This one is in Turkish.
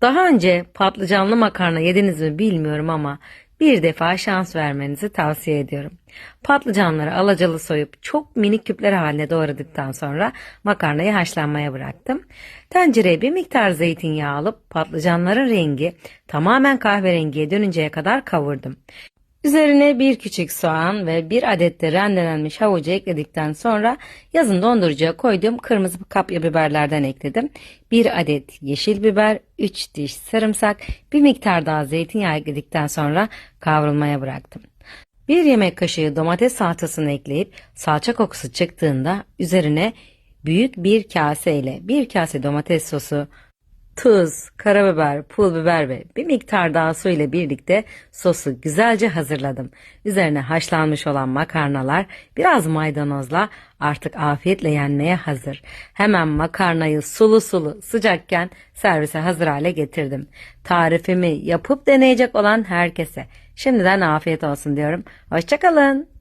Daha önce patlıcanlı makarna yediniz mi bilmiyorum ama bir defa şans vermenizi tavsiye ediyorum. Patlıcanları alacalı soyup çok minik küpler haline doğradıktan sonra makarnayı haşlanmaya bıraktım. Tencereye bir miktar zeytinyağı alıp patlıcanların rengi tamamen kahverengiye dönünceye kadar kavurdum. Üzerine bir küçük soğan ve bir adet de rendelenmiş havucu ekledikten sonra yazın dondurucuya koyduğum kırmızı kapya biberlerden ekledim. Bir adet yeşil biber, 3 diş sarımsak, bir miktar daha zeytinyağı ekledikten sonra kavrulmaya bıraktım. Bir yemek kaşığı domates salçasını ekleyip salça kokusu çıktığında üzerine büyük bir kase ile bir kase domates sosu, tuz, karabiber, pul biber ve bir miktar daha su ile birlikte sosu güzelce hazırladım. Üzerine haşlanmış olan makarnalar biraz maydanozla artık afiyetle yenmeye hazır. Hemen makarnayı sulu sulu sıcakken servise hazır hale getirdim. Tarifimi yapıp deneyecek olan herkese şimdiden afiyet olsun diyorum. Hoşçakalın.